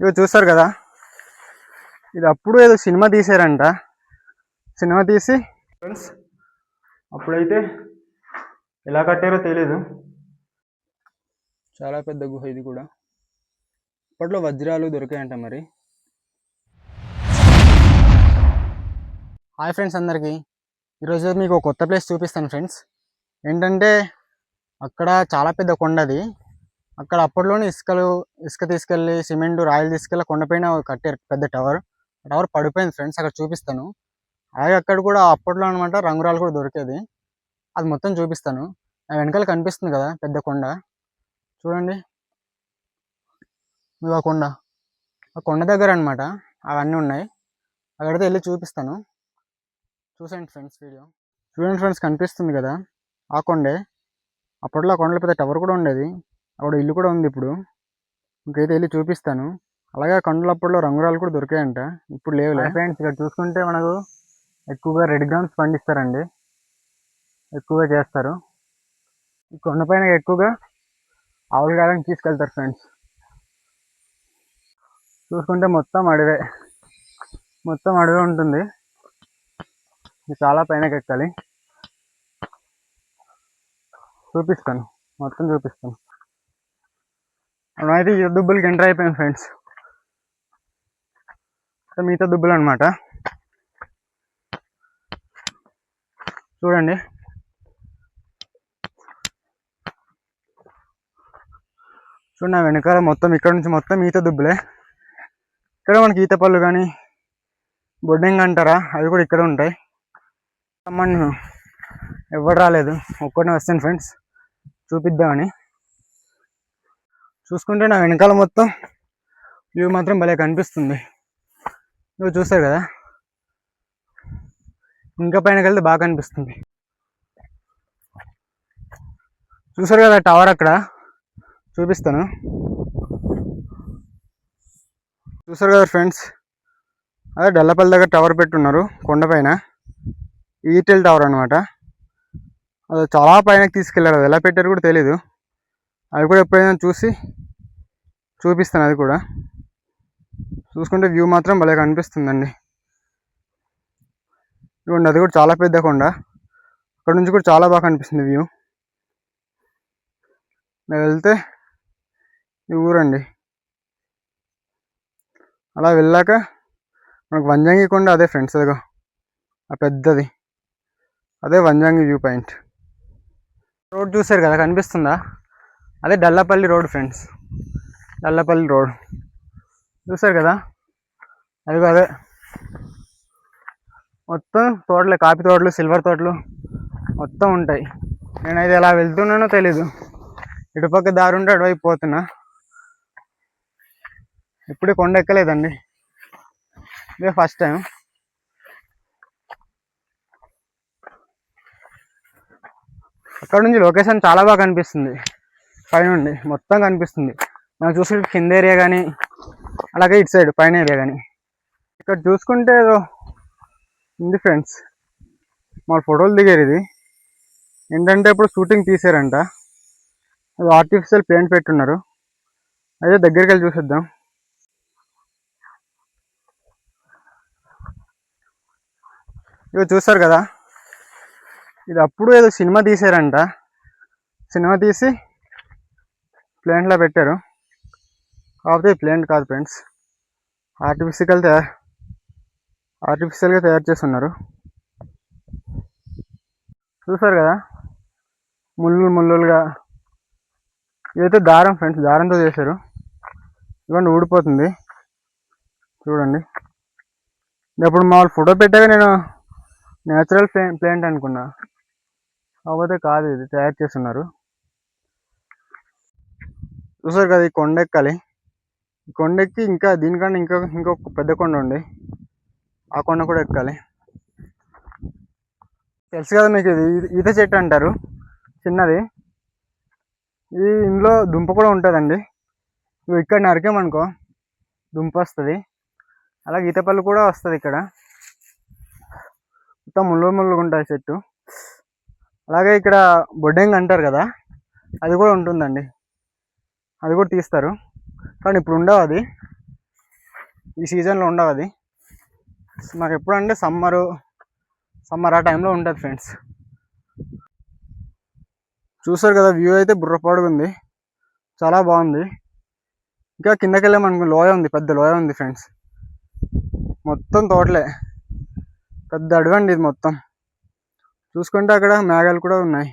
ఇవి చూస్తారు కదా. ఇది అప్పుడు ఏదో సినిమా తీసారంట. సినిమా తీసి ఫ్రెండ్స్ అప్పుడైతే ఎలా కట్టారో తెలీదు. చాలా పెద్ద గుహ ఇది కూడా. అప్పట్లో వజ్రాలు దొరికాయంట మరి. హాయ్ ఫ్రెండ్స్ అందరికీ. ఈరోజు మీకు ఒక కొత్త ప్లేస్ చూపిస్తాను ఫ్రెండ్స్. ఏంటంటే అక్కడ చాలా పెద్ద కొండ అది అక్కడ అప్పట్లోనే ఇసుకలు ఇసుక తీసుకెళ్ళి సిమెంట్ రాయలు తీసుకెళ్ళి కొండపైన కట్టారు పెద్ద టవర్. టవర్ పడిపోయింది ఫ్రెండ్స్ అక్కడ చూపిస్తాను. అలాగే అక్కడ కూడా అప్పట్లో అనమాట రంగురాలు కూడా దొరికేది. అది మొత్తం చూపిస్తాను. నా వెనకాల కనిపిస్తుంది కదా పెద్ద కొండ. చూడండి. ఇవి ఆ కొండ. ఆ కొండ దగ్గర అనమాట అవన్నీ ఉన్నాయి. అక్కడికి వెళ్ళి చూపిస్తాను. చూసండి ఫ్రెండ్స్ వీడియో. చూడండి ఫ్రెండ్స్ కనిపిస్తుంది కదా ఆ కొండే. అప్పట్లో ఆ కొండలో పెద్ద టవర్ కూడా ఉండేది. అక్కడ ఇల్లు కూడా ఉంది ఇప్పుడు. ఇంకైతే వెళ్ళి చూపిస్తాను. అలాగే ఆ కొండలు అప్పట్లో రంగురాలు కూడా దొరికాయంట. ఇప్పుడు లేవులే. ఫ్రెండ్స్ ఇక్కడ చూసుకుంటే మనకు ఎక్కువగా రెడ్ గ్రామ్స్ పండిస్తారండి. ఎక్కువగా చేస్తారు. ఈ కొండపైన ఎక్కువగా ఆవుల కాలం తీసుకెళ్తారు ఫ్రెండ్స్. చూసుకుంటే మొత్తం అడవే. మొత్తం అడవే ఉంటుంది. చాలా పైనకి ఎక్కాలి చూపిస్తాను. మొత్తం చూపిస్తాను. మనమైతే ఈ దుబ్బులకి ఎంటర్ అయిపోయాం ఫ్రెండ్స్ మిగతా దుబ్బులు అనమాట చూడండి. చూడండి వెనకాల మొత్తం ఇక్కడ నుంచి మొత్తం ఈత దుబ్బులే. ఇక్కడ మనకి ఈత పళ్ళు కానీ బొడ్డింగ్ అంటారా? అవి కూడా ఇక్కడ ఉంటాయి. రమ్మని ఎవరు రాలేదు. ఒక్కడిని వస్తాను ఫ్రెండ్స్ చూపిద్దామని. చూసుకుంటే నా వెనకాల మొత్తం వ్యూ మాత్రం భలే కనిపిస్తుంది. నువ్వు చూస్తారు కదా? ఇంకా పైన వెళ్తే బాగా కనిపిస్తుంది. చూసారు కదా టవర్ అక్కడ? చూపిస్తాను. చూసారు కదా ఫ్రెండ్స్? అదే డల్లపల్లి దగ్గర టవర్ పెట్టున్నారు కొండపైన ఈటెల్ టవర్ అనమాట అది చాలా పైనకి తీసుకెళ్ళారు అది ఎలా పెట్టారు కూడా తెలీదు. అవి కూడా ఎప్పుడైనా చూసి చూపిస్తాను అది కూడా. చూసుకుంటే వ్యూ మాత్రం భలే కనిపిస్తుందండి. ఇవ్వండి అది కూడా చాలా పెద్ద కొండ. అక్కడ నుంచి కూడా చాలా బాగా కనిపిస్తుంది వ్యూ నేను వెళ్తే ఈ ఊరండి. అలా వెళ్ళాక మనకు వంజంగి కొండ అదే ఫ్రెండ్స్ అదిగో. ఆ పెద్దది. అదే వంజంగి వ్యూ పాయింట్ రోడ్ చూసారు కదా కనిపిస్తుందా? అదే Dallapalli road friends. Dallapalli road. చూసారు కదా? అది అదే. మొత్తం తోటలు కాఫీ తోటలు సిల్వర్ తోటలు మొత్తం ఉంటాయి. నేనైతే ఎలా వెళ్తున్నానో తెలీదు. ఇటుపక్క దారి ఉంటే అటువైపు పోతున్నా. ఇప్పుడే కొండ ఎక్కలేదండి. ఇదే ఫస్ట్ టైం అక్కడ నుంచి లొకేషన్ చాలా బాగా కనిపిస్తుంది. పైనుండి మొత్తం కనిపిస్తుంది. మనం చూసుకుంటే కింద ఏరియా కానీ అలాగే ఇటు సైడ్ పైన ఏరియా కానీ ఇక్కడ చూసుకుంటే ఏదో ఉంది ఫ్రెండ్స్. మా ఫోటోలు దిగారు ఇది. ఏంటంటే ఇప్పుడు షూటింగ్ తీసారంట. అది ఆర్టిఫిషియల్ పెయింట్ పెట్టున్నారు. అదే దగ్గరికి వెళ్ళి చూసేద్దాం. ఇవి చూస్తారు కదా. ఇది అప్పుడు ఏదో సినిమా తీసారంట. సినిమా తీసి ప్లేంట్లో పెట్టారు. కాకపోతే ప్లేంట్ కాదు ఫ్రెండ్స్. ఆర్టిఫిషియల్ తయారు ఆర్టిఫిషియల్గా తయారు చేస్తున్నారు. చూసారు కదా? ముళ్ళు ముళ్ళులుగా. ఇదైతే దారం ఫ్రెండ్స్ దారంతో చేశారు. ఇవ్వండి ఊడిపోతుంది. చూడండి. ఇప్పుడు మామూలు ఫోటో పెట్టాక నేను నేచురల్ ప్లే ప్లాంట్ అనుకున్నా. కాకపోతే కాదు ఇది తయారు చేస్తున్నారు. చూసారు కదా ఈ కొండ ఎక్కాలి ఈ కొండ ఎక్కి ఇంకా దీనికన్నా ఇంకా ఇంకొక పెద్ద కొండ ఉంది. ఆ కొండ కూడా ఎక్కాలి. తెలుసు కదా మీకు ఇది ఈత చెట్టు అంటారు. చిన్నది. ఈ ఇందులో దుంప కూడా ఉంటుందండి. ఇవి ఇక్కడ నరికామనుకో దుంప వస్తుంది. అలాగే ఈతపళ్ళు కూడా వస్తుంది ఇక్కడ. మొత్తం ముళ్ళు ముళ్ళుగా ఉంటాయి చెట్టు. అలాగే ఇక్కడ బొడ్డెంగ్ అంటారు కదా అది కూడా ఉంటుందండి. అది కూడా తీస్తారు. కానీ ఇప్పుడు ఉండవు అది. ఈ సీజన్లో ఉండవు అది. నాకు ఎప్పుడంటే సమ్మరు సమ్మర్ ఆ టైంలో ఉంటుంది ఫ్రెండ్స్ చూసారు కదా వ్యూ అయితే బుర్రపాడుగా ఉంది చాలా బాగుంది. ఇంకా కిందకి వెళ్ళామనుకో లోయ ఉంది పెద్ద లోయ ఉంది ఫ్రెండ్స్ మొత్తం తోటలే. పెద్ద అడవండి ఇది మొత్తం. చూసుకుంటే అక్కడ మేఘాలు కూడా ఉన్నాయి.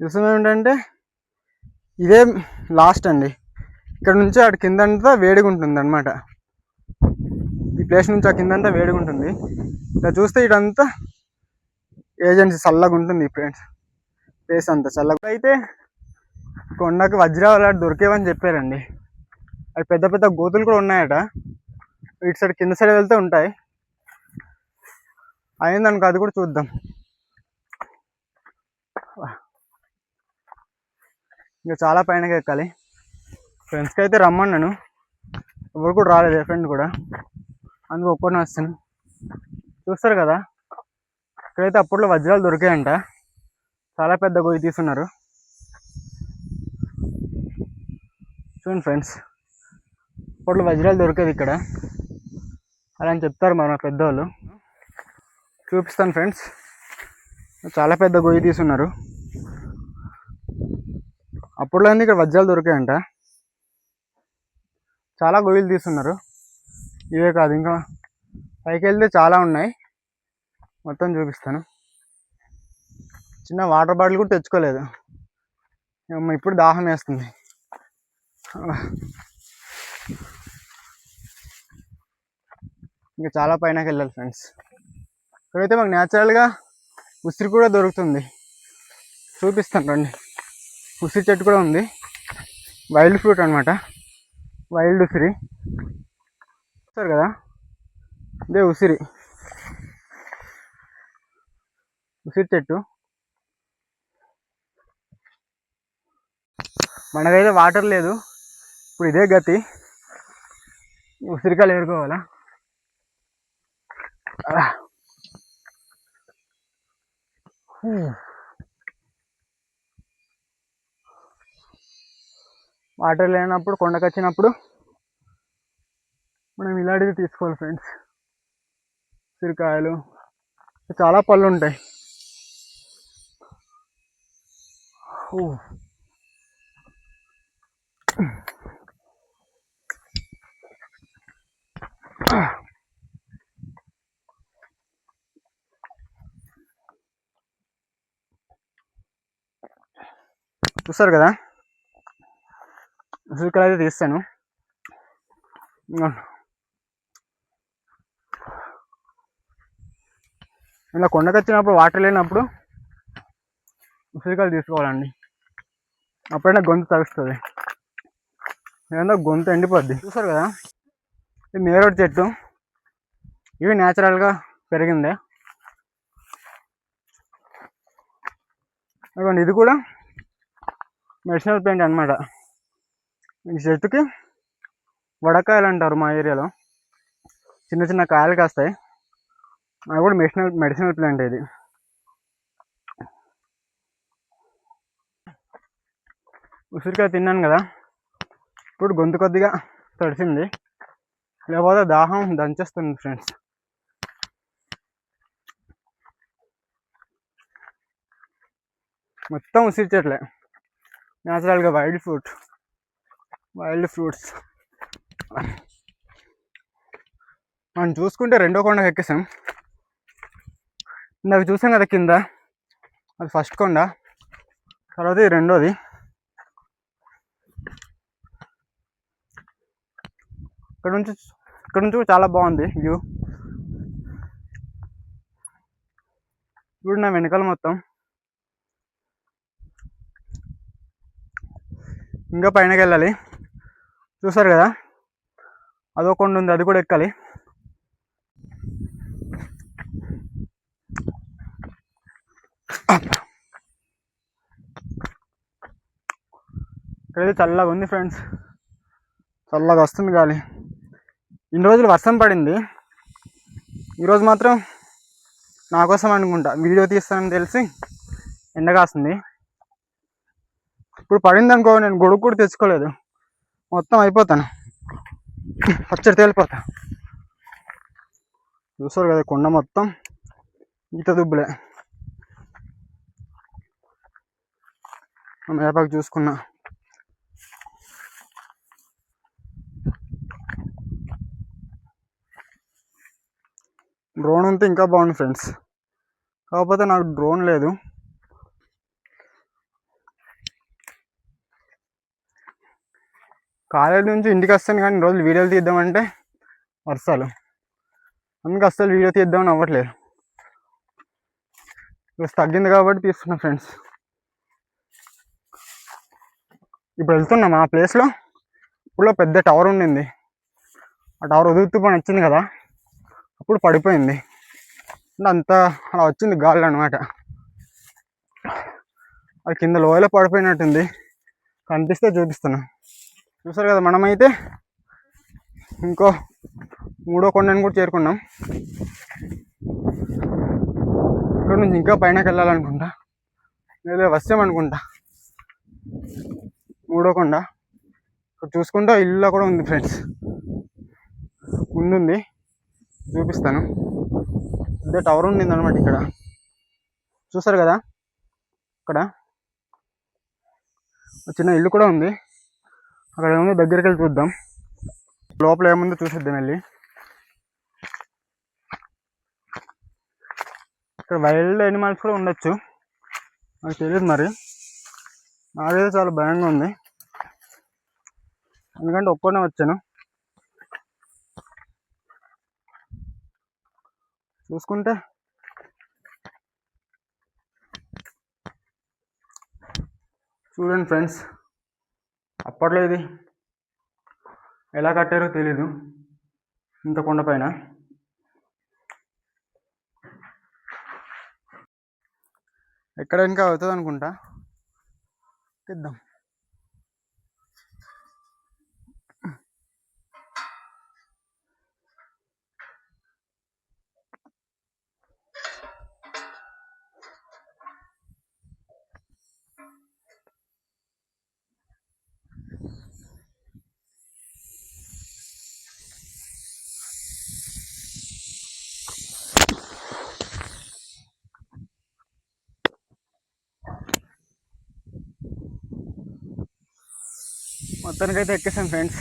విషయం ఏమిటంటే ఇదే లాస్ట్ అండి. ఇక్కడ నుంచి అటు కింద అంతా వేడిగా ఉంటుంది అనమాట ఈ ప్లేస్ నుంచి ఆ కింద అంతా వేడిగా ఉంటుంది ఇలా చూస్తే ఇటంతా ఏజెన్సీ చల్లగా ఉంటుంది ఫ్రెండ్స్ ప్లేస్ అంతా చల్లగా అయితే కొండకు వజ్రాలు అటు దొరికేవని చెప్పారండి. అవి పెద్ద పెద్ద గోతులు కూడా ఉన్నాయట. ఇటు సైడ్ కింద సైడ్ వెళ్తే ఉంటాయి. అయిందనుకో అది కూడా చూద్దాం. ఇంకా చాలా పైన ఎక్కాలి. ఫ్రెండ్స్కి అయితే రమ్మన్నాను ఎవరు కూడా రాలేదు ఫ్రెండ్ కూడా. అందుకు ఒక్కడిని వస్తాను. చూస్తారు కదా ఇక్కడైతే అప్పట్లో వజ్రాలు దొరికాయంట. చాలా పెద్ద గొయ్యి తీసున్నారు చూడండి ఫ్రెండ్స్ అప్పట్లో వజ్రాలు దొరికేది ఇక్కడ. అలా అని చెప్తారు మన పెద్దవాళ్ళు చూపిస్తాను ఫ్రెండ్స్ చాలా పెద్ద గొయ్యి తీసున్నారు అప్పట్లో ఇక్కడ వజ్రాలు దొరికాయంట. చాలా గొయ్యలు తీస్తున్నారు. ఇవే కాదు ఇంకా పైకి వెళ్తే చాలా ఉన్నాయి. మొత్తం చూపిస్తాను. చిన్న వాటర్ బాటిల్ కూడా తెచ్చుకోలేదు. ఇప్పుడు దాహం వేస్తుంది. ఇంకా చాలా పైనకి వెళ్ళాలి ఫ్రెండ్స్. ఇక్కడైతే మాకు న్యాచురల్గా ఉసిరి కూడా దొరుకుతుంది. చూపిస్తాను రండి. ఉసిరి చెట్టు కూడా ఉంది. వైల్డ్ ఫ్రూట్ అనమాట వైల్డ్ ఉసిరి. చూస్తారు కదా? ఇదే ఉసిరి. ఉసిరి చెట్టు. మనకైతే వాటర్ లేదు. ఇప్పుడు ఇదే గతి. ఉసిరికాయలు ఏరుకోవాలా? ఆ. వాటర్ లేనప్పుడు కొండకు వచ్చినప్పుడు మనం ఇలాంటివి తీసుకోవాలి ఫ్రెండ్స్ చిరికాయలు చాలా పళ్ళు ఉంటాయి చూస్తారు కదా? ఉసిరికాయలు అయితే తీస్తాను ఇలా కొండకు వచ్చినప్పుడు వాటర్ లేనప్పుడు ఉసిరికాయలు తీసుకోవాలండి. అప్పుడైనా గొంతు తగుస్తుంది ఏదన్నా గొంతు ఎండిపోద్ది. చూసారు కదా? ఇది మేరోడ్ చెట్టు. ఇవి న్యాచురల్గా పెరిగిందే. ఇది కూడా మెడిసినల్ ప్లాంట్ అనమాట ఈ చెట్టుకి వడకాయలు అంటారు మా ఏరియాలో. చిన్న చిన్న కాయలు కాస్తాయి. అది కూడా మెడిసినల్ మెడిసినల్ ప్లాంట్ ఇది. ఉసిరికాయ తిన్నాను కదా. ఇప్పుడు గొంతు కొద్దిగా తడిసింది. లేకపోతే దాహం దంచేస్తుంది ఫ్రెండ్స్. మొత్తం ఉసిరి చెట్లే. న్యాచురల్గా వైల్డ్ ఫ్రూట్. Wild fruits. మనం చూసుకుంటే రెండో కొండ ఎక్కేసాం. ఇందాక చూసాం కదా కింద. అది ఫస్ట్ కొండ. తర్వాత ఇది రెండోది. ఇక్కడ నుంచి ఇక్కడ నుంచి కూడా చాలా బాగుంది వ్యూ. ఇప్పుడు నా వెనకాల మొత్తం. ఇంకా పైనకి వెళ్ళాలి. చూసారు కదా? అదో కొండ ఉంది అది కూడా ఎక్కాలి. ఇక్కడైతే చల్లగా ఉంది ఫ్రెండ్స్. చల్లగా వస్తుంది గాలి. ఇన్ని రోజులు వర్షం పడింది. ఈరోజు మాత్రం నా కోసం అనుకుంటా. వీడియో తీస్తానని తెలిసి ఎండ కాస్తుంది ఇప్పుడు పడింది అనుకో నేను గొడుగు కూడా తెచ్చుకోలేదు. మొత్తం అయిపోతాను. పచ్చడి తేలిపోతా. చూసారు కదా కొండ మొత్తం? ఈత దుబ్బులే. వేపాకు చూసుకున్నా. డ్రోన్ ఉంటే ఇంకా బాగుంది ఫ్రెండ్స్. కాకపోతే నాకు డ్రోన్ లేదు. కాలేజ్ నుంచి ఇంటికి వస్తాను కానీ ఈ రోజులు వీడియోలు తీద్దామంటే వర్షాలు. అందుకే అస్సలు వీడియో తీద్దామని అవ్వట్లేదు. ఇప్పుడు తగ్గింది కాబట్టి తీస్తున్నా ఫ్రెండ్స్. ఇప్పుడు వెళ్తున్నాం ఆ ప్లేస్లో ఇప్పుడు పెద్ద టవర్ ఉండింది. ఆ టవర్ ఉదుగుతూ పని వచ్చింది కదా. అప్పుడు పడిపోయింది. అంటే అంతా అలా వచ్చింది గాలి అనమాట అది కింద లోయలో పడిపోయినట్టుంది. కనిపిస్తే చూపిస్తున్నాను చూసారు కదా మనమైతే ఇంకో మూడో కొండని కూడా చేరుకున్నాం. ఇక్కడ నుంచి ఇంకా పైనకి వెళ్ళాలనుకుంటా. లేదా వస్తామనుకుంటా మూడో కొండ. ఇక్కడ చూసుకుంటా ఇల్లు కూడా ఉంది ఫ్రెండ్స్. ముందుంది. చూపిస్తాను. అదే టవర్ ఉండింది అనమాట ఇక్కడ. చూసారు కదా? ఇక్కడ ఒక చిన్న ఇల్లు కూడా ఉంది. అక్కడ ఏముంది? దగ్గరికి వెళ్ళి చూద్దాం. లోపల ఏముందో చూసేద్దాం వెళ్ళి. ఇక్కడ వైల్డ్ యానిమల్స్ కూడా ఉండొచ్చు. నాకు తెలియదు మరి. నాకైతే చాలా భయంగా ఉంది. ఎందుకంటే ఒక్కనే వచ్చాను. చూసుకుంటే. చూడండి ఫ్రెండ్స్. అప్పట్లో ఇది ఎలా కట్టారో తెలీదు. ఇంత కొండపైన ఎక్కడ ఇంకా అవుతుంది అనుకుంటా తెద్దాం. మొత్తానికైతే ఎక్కేసాం ఫ్రెండ్స్.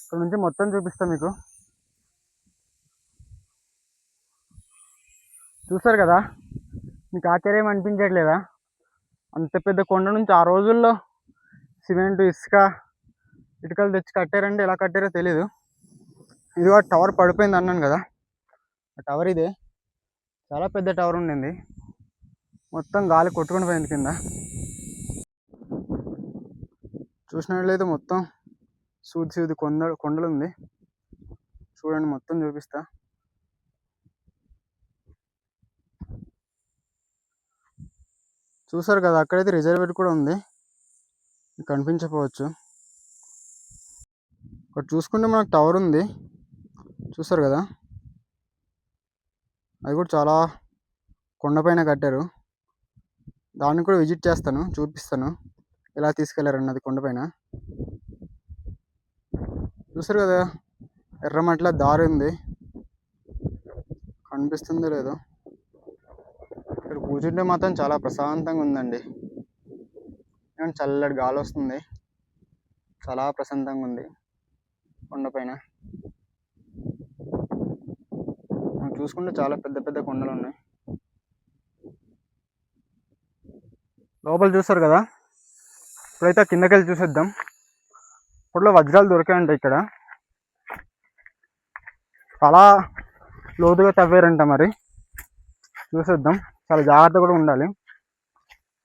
ఇక్కడ నుంచి మొత్తం చూపిస్తాం మీకు. చూస్తారు కదా? మీకు ఆశ్చర్యం అనిపించట్లేదా? అంత పెద్ద కొండ నుంచి ఆ రోజుల్లో సిమెంట్ ఇసుక ఇటుకలు తెచ్చి కట్టారంటే ఎలా కట్టారో తెలీదు. ఇది ఆ టవర్ పడిపోయింది అన్నాను కదా. ఆ టవర్ ఇదే. చాలా పెద్ద టవర్ ఉండింది. మొత్తం గాలి కొట్టుకొని పోయింది కింద. చూసినట్లయితే మొత్తం సూది సూది కొండ కొండలు ఉంది చూడండి మొత్తం చూపిస్తా. చూసారు కదా అక్కడైతే రిజర్వేట్ కూడా ఉంది. కనిపించకపోవచ్చు. ఇక్కడ చూసుకుంటే మనకు టవర్ ఉంది. చూసారు కదా? అది కూడా చాలా కొండపైన కట్టారు. దాన్ని కూడా విజిట్ చేస్తాను చూపిస్తాను. ఎలా తీసుకెళ్ళారన్నది కొండపైన. చూసారు కదా ఎర్రమట్ల దారి ఉంది. కనిపిస్తుందో లేదో. ఇక్కడ కూర్చుంటే మాత్రం చాలా ప్రశాంతంగా ఉందండి. చల్లటి గాలి వస్తుంది. చాలా ప్రశాంతంగా ఉంది కొండపైన. మనం చూసుకుంటే చాలా పెద్ద పెద్ద కొండలు ఉన్నాయి. లోపల చూస్తారు కదా ఇప్పుడైతే కిందకి వెళ్ళి చూసేద్దాం. ఇప్పట్లో వజ్రాలు దొరికాయంట ఇక్కడ. చాలా లోతుగా తవ్వారంట మరి. చూసేద్దాం. చాలా జాగ్రత్త కూడా ఉండాలి.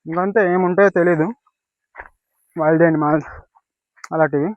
ఇంకంతే ఏముంటాయో తెలీదు. వైల్డ్ అండ్ అలాంటివి.